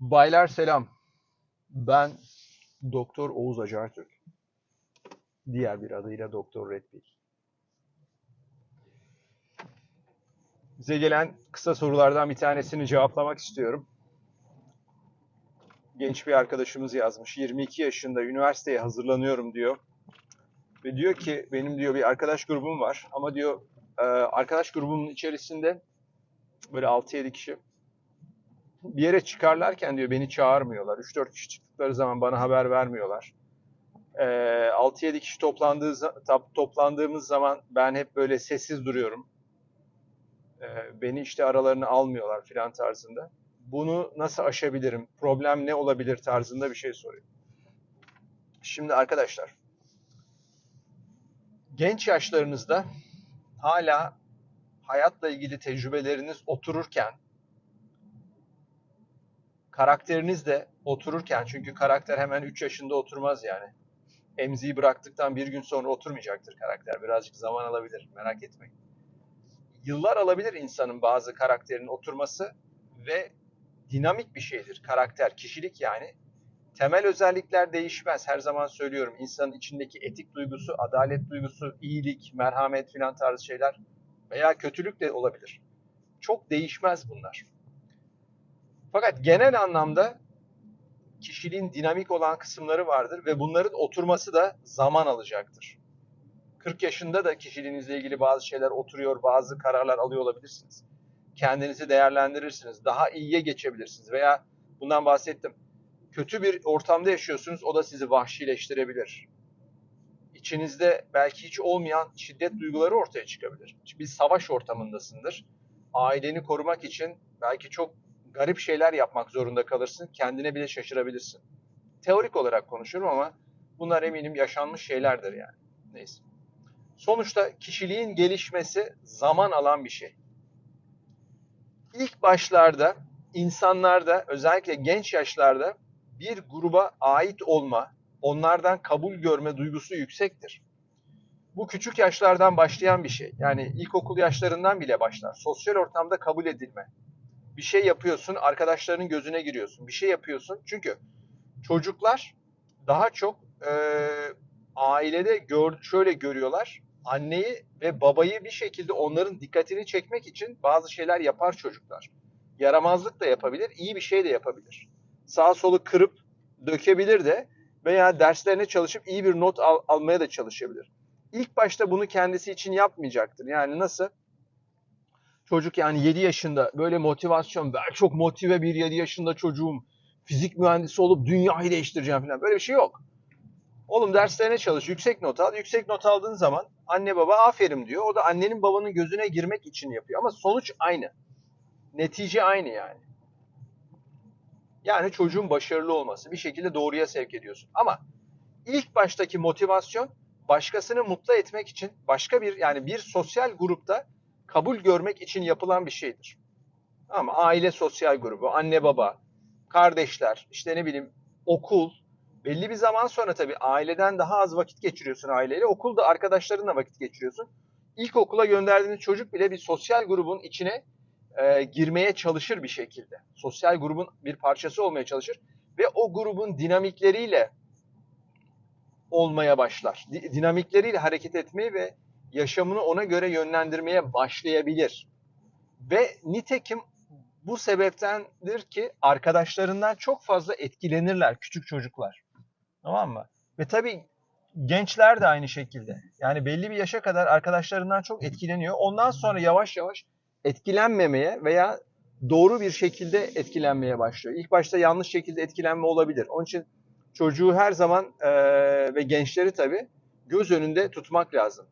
Baylar selam. Ben Doktor Oğuz Acartürk. Diğer bir adıyla Doktor Red Pill. Bize gelen kısa sorulardan bir tanesini cevaplamak istiyorum. Genç bir arkadaşımız yazmış. 22 yaşında üniversiteye hazırlanıyorum diyor. Ve diyor ki benim diyor bir arkadaş grubum var ama diyor e, arkadaş grubumun içerisinde böyle 6-7 kişi bir yere çıkarlarken diyor beni çağırmıyorlar. 3-4 kişi çıktıkları zaman bana haber vermiyorlar. Ee, 6-7 kişi toplandığı, toplandığımız zaman ben hep böyle sessiz duruyorum. Ee, beni işte aralarına almıyorlar filan tarzında. Bunu nasıl aşabilirim? Problem ne olabilir tarzında bir şey soruyor. Şimdi arkadaşlar, genç yaşlarınızda hala hayatla ilgili tecrübeleriniz otururken karakteriniz de otururken çünkü karakter hemen 3 yaşında oturmaz yani. Emziği bıraktıktan bir gün sonra oturmayacaktır karakter. Birazcık zaman alabilir. Merak etmeyin. Yıllar alabilir insanın bazı karakterinin oturması ve dinamik bir şeydir. Karakter, kişilik yani. Temel özellikler değişmez. Her zaman söylüyorum. İnsanın içindeki etik duygusu, adalet duygusu, iyilik, merhamet filan tarzı şeyler veya kötülük de olabilir. Çok değişmez bunlar. Fakat genel anlamda kişiliğin dinamik olan kısımları vardır ve bunların oturması da zaman alacaktır. 40 yaşında da kişiliğinizle ilgili bazı şeyler oturuyor, bazı kararlar alıyor olabilirsiniz. Kendinizi değerlendirirsiniz, daha iyiye geçebilirsiniz veya bundan bahsettim. Kötü bir ortamda yaşıyorsunuz, o da sizi vahşileştirebilir. İçinizde belki hiç olmayan şiddet duyguları ortaya çıkabilir. Bir savaş ortamındasındır. Aileni korumak için belki çok garip şeyler yapmak zorunda kalırsın. Kendine bile şaşırabilirsin. Teorik olarak konuşurum ama bunlar eminim yaşanmış şeylerdir yani. Neyse. Sonuçta kişiliğin gelişmesi zaman alan bir şey. İlk başlarda insanlarda özellikle genç yaşlarda bir gruba ait olma, onlardan kabul görme duygusu yüksektir. Bu küçük yaşlardan başlayan bir şey. Yani ilkokul yaşlarından bile başlar. Sosyal ortamda kabul edilme, bir şey yapıyorsun, arkadaşlarının gözüne giriyorsun. Bir şey yapıyorsun. Çünkü çocuklar daha çok e, ailede gör, şöyle görüyorlar. Anneyi ve babayı bir şekilde onların dikkatini çekmek için bazı şeyler yapar çocuklar. Yaramazlık da yapabilir, iyi bir şey de yapabilir. Sağ solu kırıp dökebilir de veya derslerine çalışıp iyi bir not al- almaya da çalışabilir. İlk başta bunu kendisi için yapmayacaktır. Yani nasıl? Çocuk yani 7 yaşında böyle motivasyon, ben çok motive bir 7 yaşında çocuğum, fizik mühendisi olup dünyayı değiştireceğim falan. Böyle bir şey yok. Oğlum derslerine çalış, yüksek not al. Yüksek not aldığın zaman anne baba aferin diyor. O da annenin babanın gözüne girmek için yapıyor. Ama sonuç aynı. Netice aynı yani. Yani çocuğun başarılı olması. Bir şekilde doğruya sevk ediyorsun. Ama ilk baştaki motivasyon başkasını mutlu etmek için başka bir yani bir sosyal grupta kabul görmek için yapılan bir şeydir. Ama aile sosyal grubu, anne baba, kardeşler, işte ne bileyim okul, belli bir zaman sonra tabii aileden daha az vakit geçiriyorsun aileyle. Okulda arkadaşlarınla vakit geçiriyorsun. İlkokula gönderdiğiniz çocuk bile bir sosyal grubun içine e, girmeye çalışır bir şekilde. Sosyal grubun bir parçası olmaya çalışır ve o grubun dinamikleriyle olmaya başlar. Di- dinamikleriyle hareket etmeyi ve yaşamını ona göre yönlendirmeye başlayabilir. Ve nitekim bu sebeptendir ki arkadaşlarından çok fazla etkilenirler küçük çocuklar. Tamam mı? Ve tabii gençler de aynı şekilde. Yani belli bir yaşa kadar arkadaşlarından çok etkileniyor. Ondan sonra yavaş yavaş etkilenmemeye veya doğru bir şekilde etkilenmeye başlıyor. İlk başta yanlış şekilde etkilenme olabilir. Onun için çocuğu her zaman eee, ve gençleri tabii göz önünde tutmak lazım.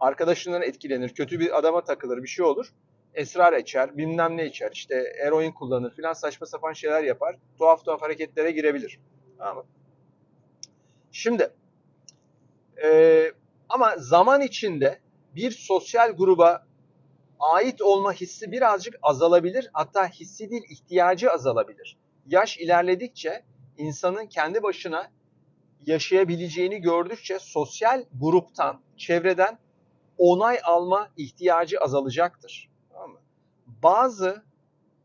Arkadaşından etkilenir, kötü bir adama takılır, bir şey olur. Esrar içer, bilmem ne içer, işte eroin kullanır filan saçma sapan şeyler yapar. Tuhaf tuhaf hareketlere girebilir. Tamam mı? Şimdi eee, ama zaman içinde bir sosyal gruba ait olma hissi birazcık azalabilir. Hatta hissi değil, ihtiyacı azalabilir. Yaş ilerledikçe insanın kendi başına yaşayabileceğini gördükçe sosyal gruptan, çevreden onay alma ihtiyacı azalacaktır. Tamam mı? Bazı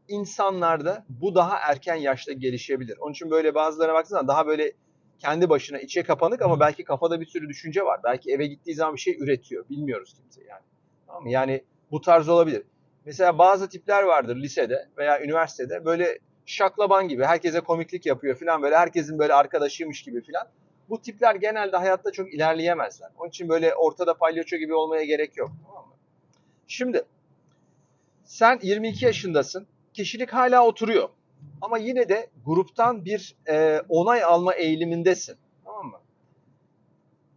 insanlarda bu daha erken yaşta gelişebilir. Onun için böyle bazılarına baktığınız daha böyle kendi başına içe kapanık ama belki kafada bir sürü düşünce var. Belki eve gittiği zaman bir şey üretiyor. Bilmiyoruz kimse yani. Tamam mı? Yani bu tarz olabilir. Mesela bazı tipler vardır lisede veya üniversitede böyle şaklaban gibi herkese komiklik yapıyor falan böyle herkesin böyle arkadaşıymış gibi falan. Bu tipler genelde hayatta çok ilerleyemezler. Onun için böyle ortada palyaço gibi olmaya gerek yok. Tamam mı? Şimdi sen 22 yaşındasın. Kişilik hala oturuyor. Ama yine de gruptan bir e, onay alma eğilimindesin. Tamam mı?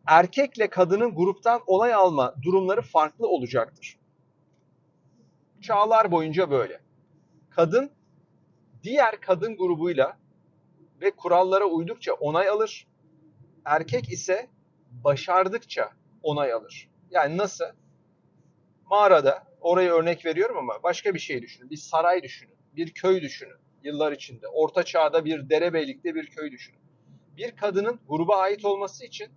Erkekle kadının gruptan onay alma durumları farklı olacaktır. Çağlar boyunca böyle. Kadın diğer kadın grubuyla ve kurallara uydukça onay alır. Erkek ise başardıkça onay alır. Yani nasıl? Mağarada, orayı örnek veriyorum ama başka bir şey düşünün. Bir saray düşünün, bir köy düşünün yıllar içinde. Orta çağda bir derebeylikte bir köy düşünün. Bir kadının gruba ait olması için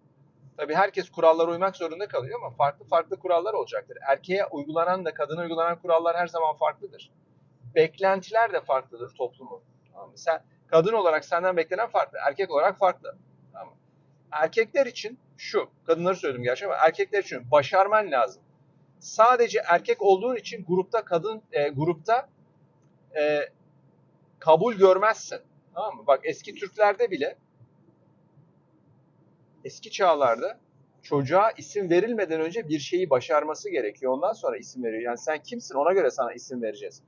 tabii herkes kurallara uymak zorunda kalıyor ama farklı farklı kurallar olacaktır. Erkeğe uygulanan da kadına uygulanan kurallar her zaman farklıdır. Beklentiler de farklıdır toplumun. Tamam mı? Sen kadın olarak senden beklenen farklı, erkek olarak farklı. Erkekler için şu, kadınları söyledim gerçi ama erkekler için başarman lazım. Sadece erkek olduğun için grupta kadın e, grupta e, kabul görmezsin. Tamam mı? Bak eski Türklerde bile eski çağlarda çocuğa isim verilmeden önce bir şeyi başarması gerekiyor. Ondan sonra isim veriyor. Yani sen kimsin ona göre sana isim vereceğiz.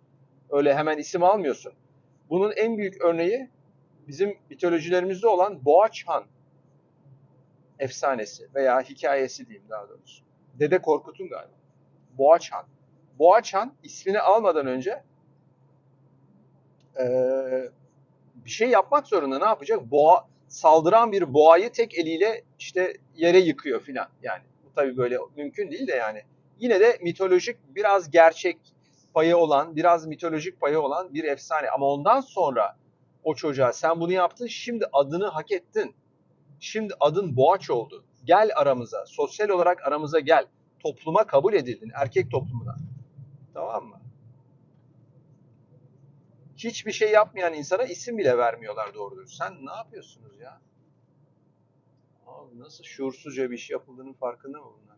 Öyle hemen isim almıyorsun. Bunun en büyük örneği bizim mitolojilerimizde olan Boğaç Han efsanesi veya hikayesi diyeyim daha doğrusu. Dede Korkut'un galiba. Boğaç Han. Boğaç Han ismini almadan önce ee, bir şey yapmak zorunda ne yapacak? Boğa saldıran bir boğayı tek eliyle işte yere yıkıyor filan. Yani bu tabii böyle mümkün değil de yani. Yine de mitolojik biraz gerçek payı olan, biraz mitolojik payı olan bir efsane. Ama ondan sonra o çocuğa sen bunu yaptın, şimdi adını hak ettin. Şimdi adın Boğaç oldu. Gel aramıza, sosyal olarak aramıza gel. Topluma kabul edildin, erkek toplumuna. Tamam mı? hiçbir şey yapmayan insana isim bile vermiyorlar doğrudur. Sen ne yapıyorsunuz ya? Abi nasıl şuursuzca bir iş yapıldığının farkında mı bunlar?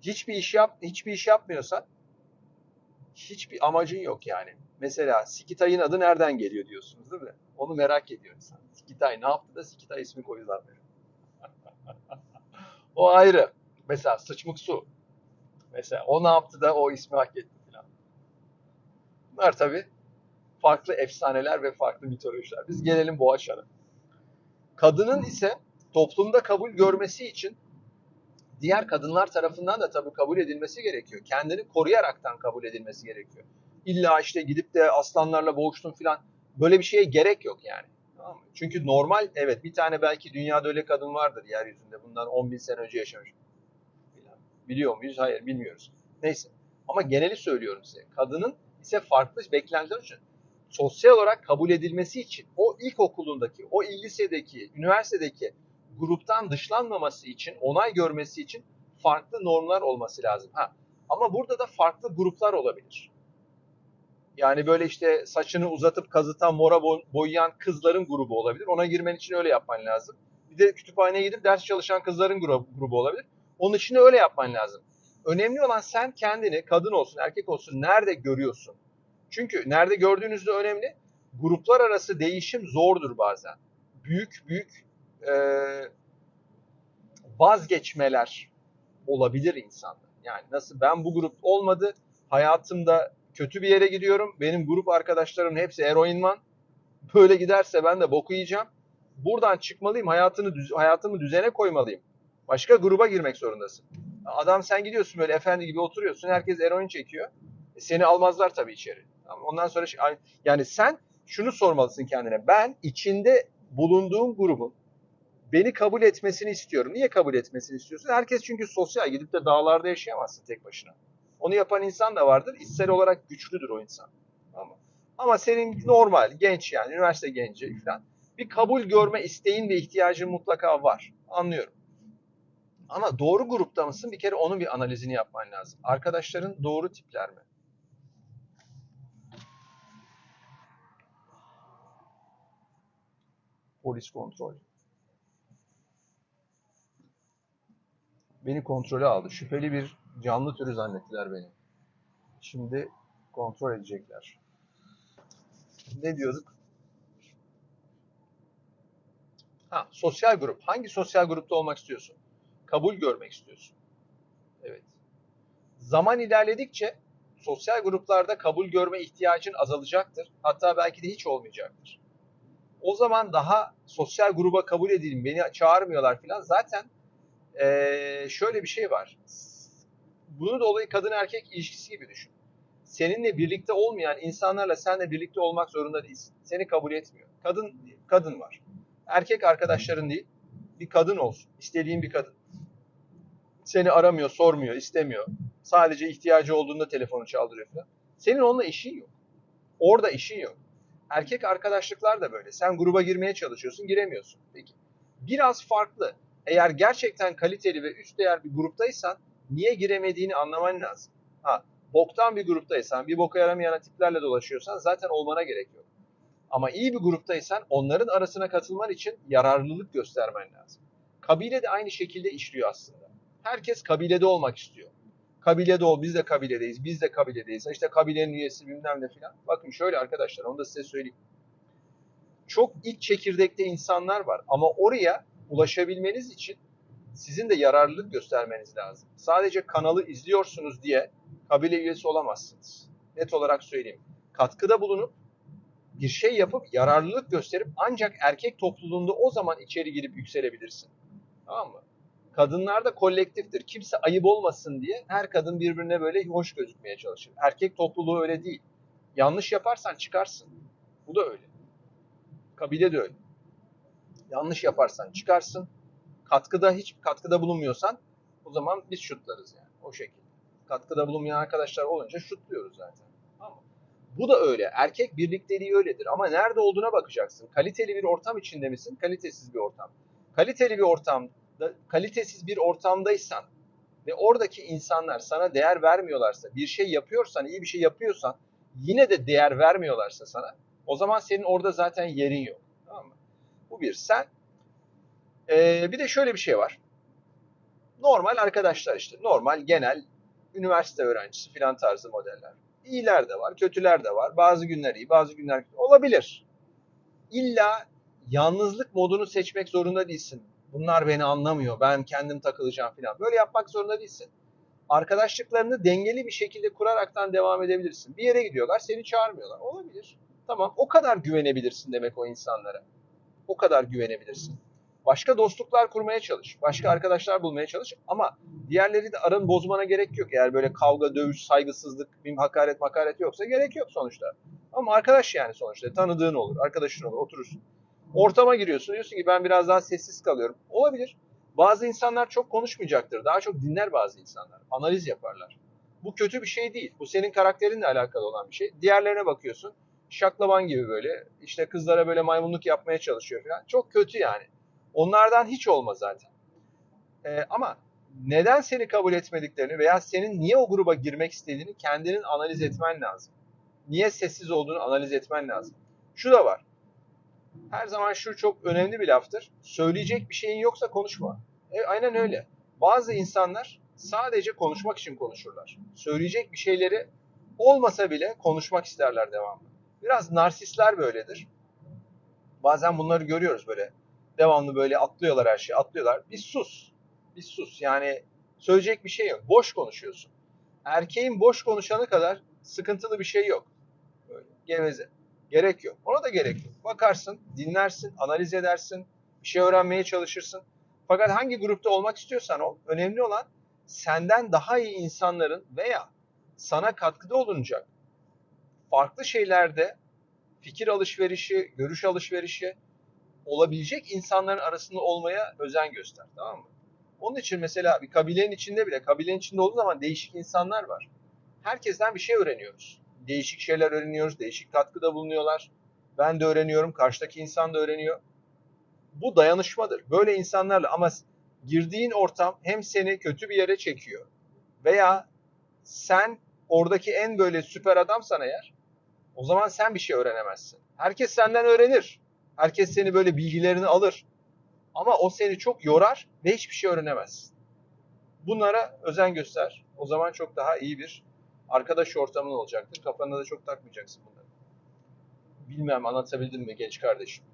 Hiçbir iş yap, hiçbir iş yapmıyorsan hiçbir amacın yok yani. Mesela Sikitay'ın adı nereden geliyor diyorsunuz değil mi? Onu merak ediyor insan. Sikitay ne yaptı da Sikitay ismi koydular böyle. o ayrı. Mesela sıçmık su. Mesela o ne yaptı da o ismi hak etti. Bunlar tabii farklı efsaneler ve farklı mitolojiler. Biz gelelim Boğaçan'a. Kadının ise toplumda kabul görmesi için diğer kadınlar tarafından da tabii kabul edilmesi gerekiyor. Kendini koruyaraktan kabul edilmesi gerekiyor. İlla işte gidip de aslanlarla boğuştun filan böyle bir şeye gerek yok yani. Tamam mı? Çünkü normal evet bir tane belki dünyada öyle kadın vardır yeryüzünde bundan 10 bin sene önce yaşamış. Biliyor muyuz? Hayır bilmiyoruz. Neyse. Ama geneli söylüyorum size. Kadının ise farklı beklentiler için sosyal olarak kabul edilmesi için o ilkokulundaki, o lisedeki, üniversitedeki gruptan dışlanmaması için, onay görmesi için farklı normlar olması lazım. Ha, ama burada da farklı gruplar olabilir. Yani böyle işte saçını uzatıp kazıtan, mora boyayan kızların grubu olabilir. Ona girmen için öyle yapman lazım. Bir de kütüphaneye gidip ders çalışan kızların grubu olabilir. Onun için öyle yapman lazım. Önemli olan sen kendini kadın olsun erkek olsun nerede görüyorsun? Çünkü nerede gördüğünüz de önemli. Gruplar arası değişim zordur bazen. Büyük büyük e, vazgeçmeler olabilir insanda. Yani nasıl ben bu grup olmadı hayatımda kötü bir yere gidiyorum. Benim grup arkadaşlarım hepsi eroinman. Böyle giderse ben de boku yiyeceğim. Buradan çıkmalıyım. Hayatını hayatımı düzene koymalıyım. Başka gruba girmek zorundasın. Adam sen gidiyorsun böyle efendi gibi oturuyorsun. Herkes eroin çekiyor. E seni almazlar tabii içeri. Ondan sonra yani sen şunu sormalısın kendine. Ben içinde bulunduğum grubun beni kabul etmesini istiyorum. Niye kabul etmesini istiyorsun? Herkes çünkü sosyal gidip de dağlarda yaşayamazsın tek başına. Onu yapan insan da vardır. İçsel olarak güçlüdür o insan. Ama, ama senin normal, genç yani üniversite genci falan. Bir kabul görme isteğin ve ihtiyacın mutlaka var. Anlıyorum. Ama doğru grupta mısın? Bir kere onun bir analizini yapman lazım. Arkadaşların doğru tipler mi? Polis kontrol. Beni kontrole aldı. Şüpheli bir canlı türü zannettiler beni. Şimdi kontrol edecekler. Ne diyorduk? Ha, sosyal grup. Hangi sosyal grupta olmak istiyorsun? Kabul görmek istiyorsun. Evet. Zaman ilerledikçe sosyal gruplarda kabul görme ihtiyacın azalacaktır. Hatta belki de hiç olmayacaktır. O zaman daha sosyal gruba kabul edeyim, beni çağırmıyorlar falan. Zaten ee, şöyle bir şey var. Bunu dolayı kadın erkek ilişkisi gibi düşün. Seninle birlikte olmayan insanlarla senle birlikte olmak zorunda değilsin. Seni kabul etmiyor. Kadın kadın var. Erkek arkadaşların değil, bir kadın olsun. İstediğin bir kadın. Seni aramıyor, sormuyor, istemiyor. Sadece ihtiyacı olduğunda telefonu çaldırıyor falan. Senin onunla işin yok. Orada işin yok. Erkek arkadaşlıklar da böyle. Sen gruba girmeye çalışıyorsun, giremiyorsun. Peki. Biraz farklı. Eğer gerçekten kaliteli ve üst değer bir gruptaysan niye giremediğini anlaman lazım. Ha, boktan bir gruptaysan, bir boka yaramayan tiplerle dolaşıyorsan zaten olmana gerek yok. Ama iyi bir gruptaysan onların arasına katılman için yararlılık göstermen lazım. Kabile de aynı şekilde işliyor aslında. Herkes kabilede olmak istiyor. Kabilede ol, biz de kabiledeyiz, biz de kabiledeyiz. İşte kabilenin üyesi bilmem ne filan. Bakın şöyle arkadaşlar, onu da size söyleyeyim. Çok iç çekirdekte insanlar var ama oraya ulaşabilmeniz için sizin de yararlılık göstermeniz lazım. Sadece kanalı izliyorsunuz diye kabile üyesi olamazsınız. Net olarak söyleyeyim. Katkıda bulunup bir şey yapıp yararlılık gösterip ancak erkek topluluğunda o zaman içeri girip yükselebilirsin. Tamam mı? Kadınlar da kolektiftir. Kimse ayıp olmasın diye her kadın birbirine böyle hoş gözükmeye çalışır. Erkek topluluğu öyle değil. Yanlış yaparsan çıkarsın. Bu da öyle. Kabile de öyle. Yanlış yaparsan çıkarsın. Katkıda hiç katkıda bulunmuyorsan o zaman biz şutlarız yani o şekilde. Katkıda bulunmayan arkadaşlar olunca şutluyoruz zaten. Mı? Bu da öyle. Erkek birlikteliği öyledir. Ama nerede olduğuna bakacaksın. Kaliteli bir ortam içinde misin? Kalitesiz bir ortam. Kaliteli bir ortamda, kalitesiz bir ortamdaysan ve oradaki insanlar sana değer vermiyorlarsa, bir şey yapıyorsan, iyi bir şey yapıyorsan, yine de değer vermiyorlarsa sana, o zaman senin orada zaten yerin yok. Tamam mı? Bu bir. Sen ee, bir de şöyle bir şey var. Normal arkadaşlar işte. Normal genel üniversite öğrencisi filan tarzı modeller. İyiler de var, kötüler de var. Bazı günler iyi, bazı günler kötü. Olabilir. İlla yalnızlık modunu seçmek zorunda değilsin. Bunlar beni anlamıyor, ben kendim takılacağım filan. Böyle yapmak zorunda değilsin. Arkadaşlıklarını dengeli bir şekilde kuraraktan devam edebilirsin. Bir yere gidiyorlar, seni çağırmıyorlar. Olabilir. Tamam, o kadar güvenebilirsin demek o insanlara. O kadar güvenebilirsin. Başka dostluklar kurmaya çalış. Başka arkadaşlar bulmaya çalış. Ama diğerleri de aranı bozmana gerek yok. Eğer böyle kavga, dövüş, saygısızlık, bir hakaret makaret yoksa gerek yok sonuçta. Ama arkadaş yani sonuçta. Tanıdığın olur, arkadaşın olur, oturursun. Ortama giriyorsun. Diyorsun ki ben biraz daha sessiz kalıyorum. Olabilir. Bazı insanlar çok konuşmayacaktır. Daha çok dinler bazı insanlar. Analiz yaparlar. Bu kötü bir şey değil. Bu senin karakterinle alakalı olan bir şey. Diğerlerine bakıyorsun. Şaklaban gibi böyle. işte kızlara böyle maymunluk yapmaya çalışıyor falan. Çok kötü yani. Onlardan hiç olmaz zaten. Ee, ama neden seni kabul etmediklerini veya senin niye o gruba girmek istediğini kendinin analiz etmen lazım. Niye sessiz olduğunu analiz etmen lazım. Şu da var. Her zaman şu çok önemli bir laftır. Söyleyecek bir şeyin yoksa konuşma. E, aynen öyle. Bazı insanlar sadece konuşmak için konuşurlar. Söyleyecek bir şeyleri olmasa bile konuşmak isterler devamlı. Biraz narsistler böyledir. Bazen bunları görüyoruz böyle devamlı böyle atlıyorlar her şeyi atlıyorlar. Bir sus. Bir sus. Yani söyleyecek bir şey yok. Boş konuşuyorsun. Erkeğin boş konuşanı kadar sıkıntılı bir şey yok. Böyle geveze. Gerek yok. Ona da gerek yok. Bakarsın, dinlersin, analiz edersin, bir şey öğrenmeye çalışırsın. Fakat hangi grupta olmak istiyorsan ol, önemli olan senden daha iyi insanların veya sana katkıda olunacak farklı şeylerde fikir alışverişi, görüş alışverişi, olabilecek insanların arasında olmaya özen göster. Tamam mı? Onun için mesela bir kabilenin içinde bile, kabilenin içinde olduğu zaman değişik insanlar var. Herkesten bir şey öğreniyoruz. Değişik şeyler öğreniyoruz, değişik katkıda bulunuyorlar. Ben de öğreniyorum, karşıdaki insan da öğreniyor. Bu dayanışmadır. Böyle insanlarla ama girdiğin ortam hem seni kötü bir yere çekiyor veya sen oradaki en böyle süper adamsan eğer o zaman sen bir şey öğrenemezsin. Herkes senden öğrenir. Herkes seni böyle bilgilerini alır. Ama o seni çok yorar ve hiçbir şey öğrenemezsin. Bunlara özen göster. O zaman çok daha iyi bir arkadaş ortamın olacaktır. Kafana da çok takmayacaksın bunları. Bilmem anlatabildim mi genç kardeşim?